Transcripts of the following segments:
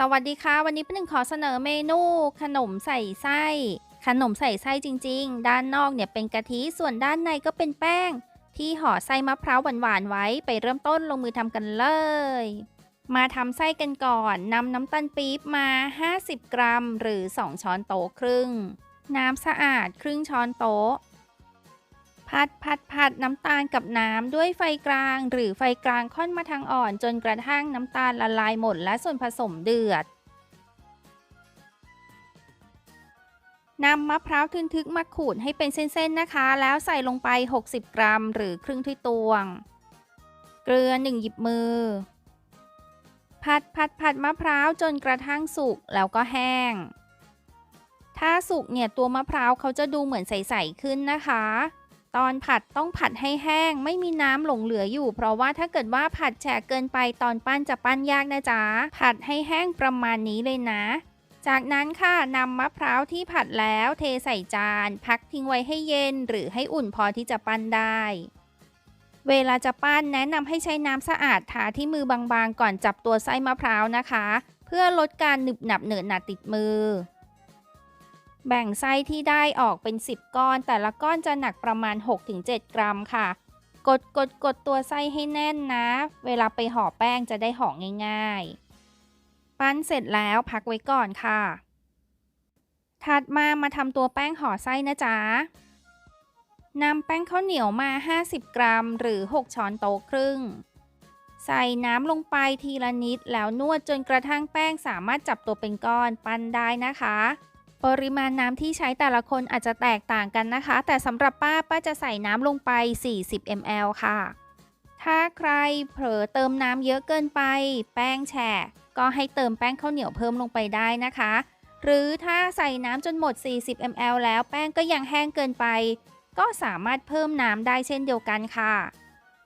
สวัสดีค่ะ วันนี้เป็นหนึ่งขอเสนอเมนู ขนมใส่ไส้ ขนมใส่ไส้จริง ๆ ด้านนอกเนี่ยเป็นกะทิส่วนด้านในก็เป็นแป้ง ที่ห่อไส้มะพร้าวหวานๆไว้ไปเริ่มต้นลงมือทำกันเลย มาทำไส้กันก่อนนำน้ำตาลปี๊บมา 50 กรัม หรือ 2 ช้อนโต๊ะครึ่ง น้ำสะอาดครึ่งช้อนโต๊ะ ผัดผัดผัดน้ำตาลกับน้ำด้วยไฟกลาง หรือไฟกลางค่อนมาทางอ่อน จนกระทั่งน้ำตาลละลายหมดและส่วนผสมเดือดนำมะพร้าวทึนทึกมาขูดให้เป็นเส้นๆนะคะ แล้วใส่ลงไป 60 กรัม หรือครึ่งถ้วยตวง เกลือ 1 หยิบมือ ผัดผัดผัดมะพร้าวจนกระทั่งสุกแล้วก็แห้ง ถ้าสุกเนี่ยตัวมะพร้าวเขาจะดูเหมือนใส ๆ ขึ้นนะคะ ตอนผัดต้องผัดให้แห้ง ไม่มีน้ำหลงเหลืออยู่ เพราะว่าถ้าเกิดว่าผัดแฉะเกินไปตอนปั้นจะปั้นยากนะจ๊ะ ผัดให้แห้งประมาณนี้เลยนะ จากนั้นค่ะนำมะพร้าวที่ผัดแล้วเทใส่จาน พักทิ้งไว้ให้เย็น หรือให้อุ่นพอที่จะปั้นได้ เวลาจะปั้นแนะนำให้ใช้น้ำสะอาดทาที่มือบางๆ ก่อนจับตัวไส้มะพร้าวนะคะ เพื่อลดการหนึบหนับเหนอะหนาติดมือ แบ่งไส้ที่ได้ออกเป็น 10 ก้อน แต่ละก้อนจะหนักประมาณ 6-7 กรัมค่ะ กดกดกดตัวไส้ให้แน่นนะ เวลาไปห่อแป้งจะได้ห่อง่าย ๆ ปั้นเสร็จแล้วพักไว้ก่อนค่ะ ถัดมามาทำตัวแป้งห่อไส้นะจ๊ะนำแป้งข้าวเหนียวมา 50 กรัม หรือ 6 ช้อนโต๊ะครึ่ง ใส่น้ำลงไปทีละนิดแล้วนวดจนกระทั่งแป้งสามารถจับตัวเป็นก้อนปั้นได้นะคะ ปริมาณน้ำที่ใช้แต่ละคนอาจจะแตกต่างกันนะคะ แต่สำหรับป้าป้าจะใส่น้ำลงไป 40 ml ค่ะ ถ้าใครเผลอเติมน้ำเยอะเกินไป แป้งแฉะก็ให้เติมแป้งข้าวเหนียวเพิ่มลงไปได้นะคะ หรือถ้าใส่น้ำจนหมด 40 ml แล้วแป้งก็ยังแห้งเกินไป ก็สามารถเพิ่มน้ำได้เช่นเดียวกันค่ะ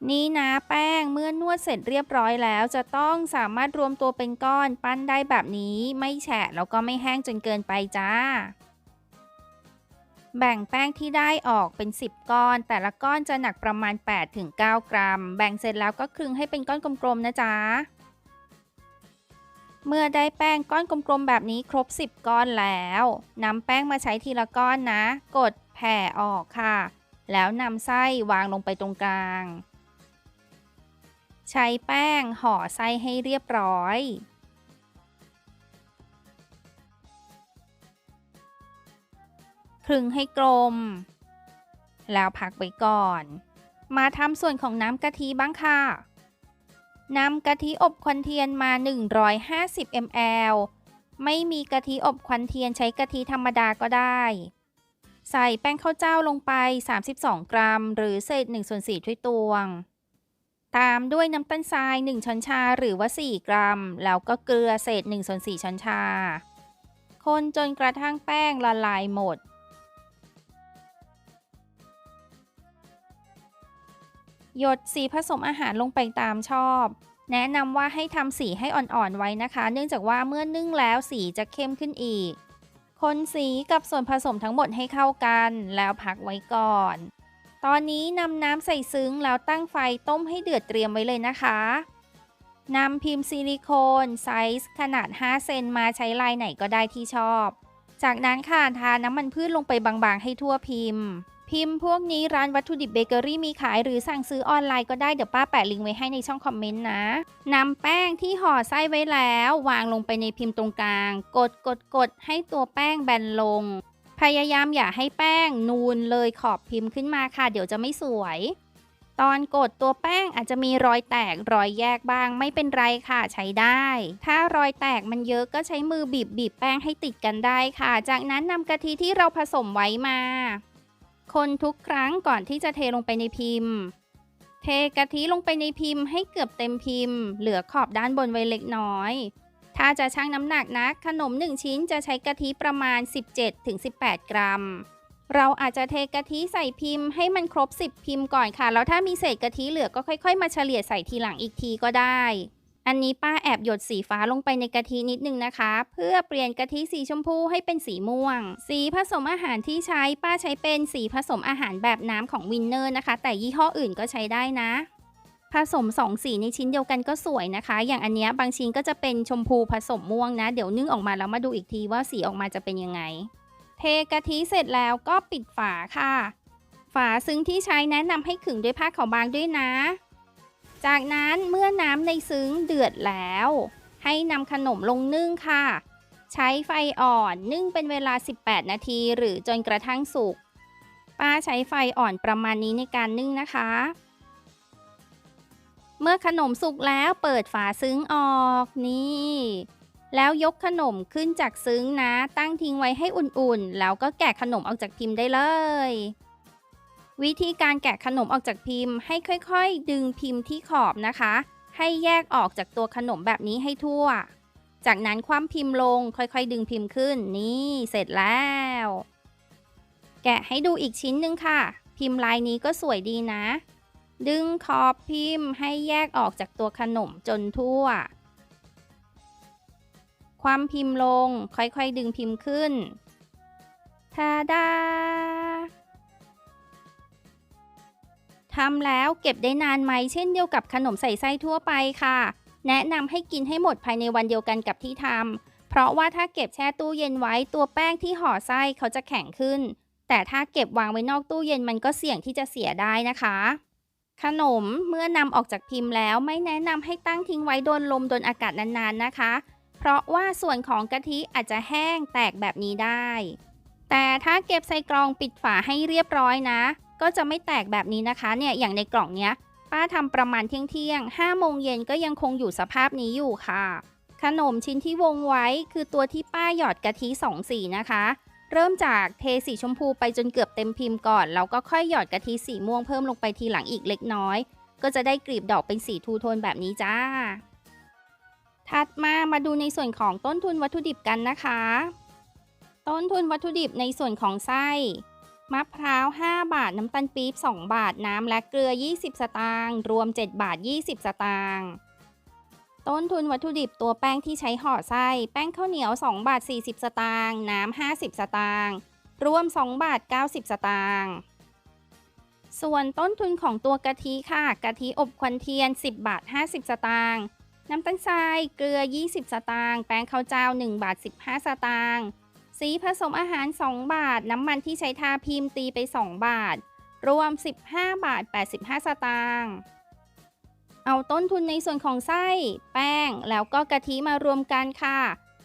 นี่นะแป้งเมื่อนวดเสร็จเรียบร้อยแล้ว จะต้องสามารถรวมตัวเป็นก้อนปั้นได้แบบนี้ไม่แฉะแล้วก็ไม่แห้งจนเกินไปจ้า แบ่งแป้งที่ได้ออกเป็น 10 ก้อน แต่ละก้อนจะหนักประมาณ 8-9 กรัม แบ่งเสร็จแล้วก็คลึงให้เป็นก้อนกลมๆนะจ๊ะเมื่อได้แป้งก้อนกลมๆแบบนี้ครบ 10 ก้อนแล้วนำแป้งมาใช้ทีละก้อนนะ กดแผ่ออกค่ะ แล้วนำไส้วางลงไปตรงกลาง ใช้แป้งห่อไส้ให้เรียบร้อย คลึงให้กลม แล้วพักไว้ก่อน มาทำส่วนของน้ำกะทิบ้างค่ะนำกะทิอบควันเทียนมา 150 ml ไม่มีกะทิอบควันเทียนใช้กะทิธรรมดาก็ได้ ใส่แป้งข้าวเจ้าลงไป 32 กรัม หรือเศษ1ส่วน4ถ้วยตวงามด้วยน้ำตาลทราย 1 ช้อนชาหรือว่า 4 กรัม แล้วก็เกลือเศษ1ส่วน4ช้อนชา คนจนกระทั่งแป้งละลายหมด หยดสีผสมอาหารลงไปตามชอบ แนะนำว่าให้ทำสีให้อ่อนๆไว้นะคะ เนื่องจากว่าเมื่อนึ่งแล้วสีจะเข้มขึ้นอีก คนสีกับส่วนผสมทั้งหมดให้เข้ากัน แล้วพักไว้ก่อน ตอนนี้นำน้ำใส่ซึ้งแล้วตั้งไฟต้มให้เดือดเตรียมไว้เลยนะคะนำพิมพ์ซิลิโคนไซส์ขนาด 5 เซนมาใช้ลายไหนก็ได้ที่ชอบ จากนั้นค่ะทาน้ำมันพืชลงไปบางๆให้ทั่วพิมพ์ พิมพ์พวกนี้ร้านวัตถุดิบเบเกอรี่มีขายหรือสั่งซื้อออนไลน์ก็ได้ เดี๋ยวป้าแปะลิงก์ไว้ให้ในช่องคอมเมนต์นะนำแป้งที่ห่อไส้ไว้แล้ว วางลงไปในพิมพ์ตรงกลาง กดกดกดให้ตัวแป้งแบนลง พยายามอย่าให้แป้งนูนเลยขอบพิมพ์ขึ้นมาค่ะ เดี๋ยวจะไม่สวย ตอนกดตัวแป้งอาจจะมีรอยแตกรอยแยกบ้างไม่เป็นไรค่ะใช้ได้ ถ้ารอยแตกมันเยอะก็ใช้มือบีบบีบแป้งให้ติดกันได้ค่ะ จากนั้นนำกะทิที่เราผสมไว้มา คนทุกครั้งก่อนที่จะเทลงไปในพิมพ์ เทกะทิลงไปในพิมพ์ให้เกือบเต็มพิมพ์ เหลือขอบด้านบนไว้เล็กน้อย ถ้าจะชั่งน้ำหนักนะขนม 1 ชิ้นจะใช้กะทิประมาณ 17-18 กรัม เราอาจจะเทกะทิใส่พิมพ์ให้มันครบ 10 พิมพ์ก่อนค่ะ แล้วถ้ามีเศษกะทิเหลือก็ค่อย ๆ มาเฉลี่ยใส่ทีหลังอีกทีก็ได้ อันนี้ป้าแอบหยดสีฟ้าลงไปในกะทินิดนึงนะคะ เพื่อเปลี่ยนกะทิสีชมพูให้เป็นสีม่วง สีผสมอาหารที่ใช้ป้าใช้เป็นสีผสมอาหารแบบน้ำของวินเนอร์นะคะ แต่ยี่ห้ออื่นก็ใช้ได้นะ ผสมสองสีในชิ้นเดียวกันก็สวยนะคะ อย่างอันเนี้ยบางชิ้นก็จะเป็นชมพูผสมม่วงนะ เดี๋ยวนึ่งออกมาแล้วมาดูอีกทีว่าสีออกมาจะเป็นยังไง เทกะทิเสร็จแล้วก็ปิดฝาค่ะ ฝาซึ้งที่ใช้แนะนำให้ขึงด้วยผ้าขาวบางด้วยนะ จากนั้นเมื่อน้ำในซึ้งเดือดแล้ว ให้นำขนมลงนึ่งค่ะ ใช้ไฟอ่อนนึ่งเป็นเวลา 18 นาที หรือจนกระทั่งสุกป้าใช้ไฟอ่อนประมาณนี้ในการนึ่งนะคะ เมื่อขนมสุกแล้วเปิดฝาซึ้งออกนี่ แล้วยกขนมขึ้นจากซึ้งนะ ตั้งทิ้งไว้ให้อุ่นๆ แล้วก็แกะขนมออกจากพิมพ์ได้เลย วิธีการแกะขนมออกจากพิมพ์ ให้ค่อยๆ ดึงพิมพ์ที่ขอบนะคะ ให้แยกออกจากตัวขนมแบบนี้ให้ทั่ว จากนั้นคว่ำพิมพ์ลงค่อยๆ ดึงพิมพ์ขึ้นนี่เสร็จแล้ว แกะให้ดูอีกชิ้นหนึ่งค่ะ พิมพ์ลายนี้ก็สวยดีนะ ดึงขอบพิมพ์ให้แยกออกจากตัวขนมจนทั่ว ความพิมพ์ลงค่อยๆดึงพิมพ์ขึ้น ทาดาทำแล้วเก็บได้นานไหมเช่นเดียวกับขนมใส่ไส้ทั่วไปค่ะ แนะนำให้กินให้หมดภายในวันเดียวกันกับที่ทำเพราะว่าถ้าเก็บแช่ตู้เย็นไว้ตัวแป้งที่ห่อไส้เขาจะแข็งขึ้น แต่ถ้าเก็บวางไว้นอกตู้เย็นมันก็เสี่ยงที่จะเสียได้นะคะ ขนมเมื่อนำออกจากพิมพ์แล้วไม่แนะนำให้ตั้งทิ้งไว้โดนลมโดนอากาศนานๆนะคะ เพราะว่าส่วนของกะทิอาจจะแห้งแตกแบบนี้ได้ แต่ถ้าเก็บใส่กล่องปิดฝาให้เรียบร้อยนะ ก็จะไม่แตกแบบนี้นะคะเนี่ยอย่างในกล่องเนี้ยป้าทำประมาณเที่ยงเที่ยงห้าโมงเย็นก็ยังคงอยู่สภาพนี้อยู่ค่ะ ขนมชิ้นที่วงไว้คือตัวที่ป้าหยอดกะทิสองสีนะคะ เริ่มจากเทสีชมพูไปจนเกือบเต็มพิมพ์ก่อน แล้วก็ค่อยหยอดกะทิสีม่วงเพิ่มลงไปทีหลังอีกเล็กน้อย ก็จะได้กลีบดอกเป็นสีทูโทนแบบนี้จ้า ถัดมามาดูในส่วนของต้นทุนวัตถุดิบกันนะคะ ต้นทุนวัตถุดิบในส่วนของไส้มะพร้าว 5 บาท น้ำตาลปี๊บ 2 บาท น้ำและเกลือ 20 สตางค์ รวม 7 บาท 20 สตางค์ ต้นทุนวัตถุดิบตัวแป้งที่ใช้ห่อไส้ แป้งข้าวเหนียว 2 บาท 40 สตางค์น้ำ 50 สตางค์รวม 2 บาท 90 สตางค์ส่วนต้นทุนของตัวกะทิค่ะ กะทิอบควันเทียน 10 บาท 50 สตางค์น้ำตาลทราย เกลือ 20 สตางค์แป้งข้าวเจ้า 1 บาท 15 สตางค์สีผสมอาหาร 2 บาท น้ำมันที่ใช้ทาพิมพ์ตีไป 2 บาท รวม 15 บาท 85 สตางค์ เอาต้นทุนในส่วนของไส้ แป้ง แล้วก็กะทิมารวมกันค่ะ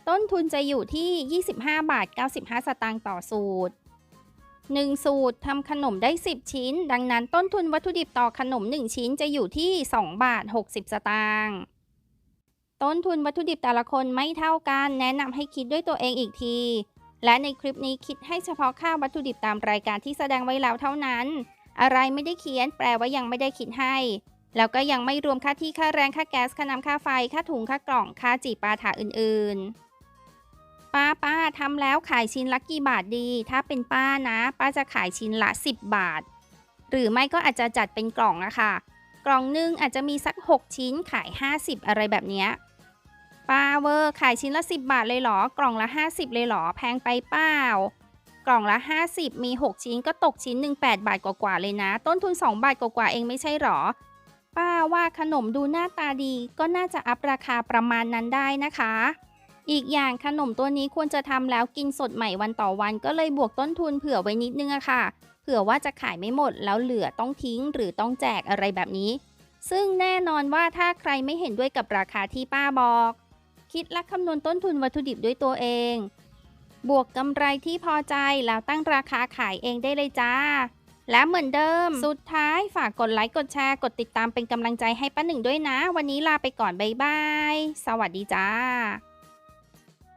ต้นทุนจะอยู่ที่ 25 บาท 95 สตางค์ต่อสูตร 1 สูตรทำขนมได้ 10 ชิ้น ดังนั้นต้นทุนวัตถุดิบต่อขนม 1 ชิ้นจะอยู่ที่ 2 บาท 60 สตางค์ต้นทุนวัตถุดิบแต่ละคนไม่เท่ากัน แนะนำให้คิดด้วยตัวเองอีกที และในคลิปนี้คิดให้เฉพาะค่าวัตถุดิบตามรายการที่แสดงไว้แล้วเท่านั้น อะไรไม่ได้เขียนแปลว่ายังไม่ได้คิดให้ แล้วก็ยังไม่รวมค่าที่ค่าแรงค่าแก๊สค่าน้ำค่าไฟค่าถุงค่ากล่องค่าจีปาถาอื่นๆ ป้าป้าทำแล้วขายชิ้นละกี่บาทดี ถ้าเป็นป้านะ ป้าจะขายชิ้นละ 10 บาท หรือไม่ก็อาจจะจัดเป็นกล่องอะค่ะ กล่องหนึงอาจจะมีสัก 6 ชิ้นขาย 50 อะไรแบบเนี้ยป้าเวอร์ขายชิ้นละ 10 บาทเลยเหรอกล่องละ 50 เลยเหรอแพงไปเปล่ากล่องละ 50 มี 6 ชิ้นก็ตกชิ้นหนึ่ง8บาทกว่าๆเลยนะ ต้นทุน 2 บาทกว่าๆเองไม่ใช่หรอ ป้าว่าขนมดูหน้าตาดีก็น่าจะอัพราคาประมาณนั้นได้นะคะ อีกอย่างขนมตัวนี้ควรจะทำแล้วกินสดใหม่วันต่อวันก็เลยบวกต้นทุนเผื่อไว้นิดนึงอะค่ะ เผื่อว่าจะขายไม่หมดแล้วเหลือต้องทิ้งหรือต้องแจกอะไรแบบนี้ ซึ่งแน่นอนว่าถ้าใครไม่เห็นด้วยกับราคาที่ป้าบอก คิดและคำนวณต้นทุนวัตถุดิบด้วยตัวเอง บวกกำไรที่พอใจแล้วตั้งราคาขายเองได้เลยจ้า และเหมือนเดิม สุดท้ายฝากกดไลค์กดแชร์กดติดตามเป็นกำลังใจให้ป้าหนึ่งด้วยนะ วันนี้ลาไปก่อนบ๊ายบาย สวัสดีจ้า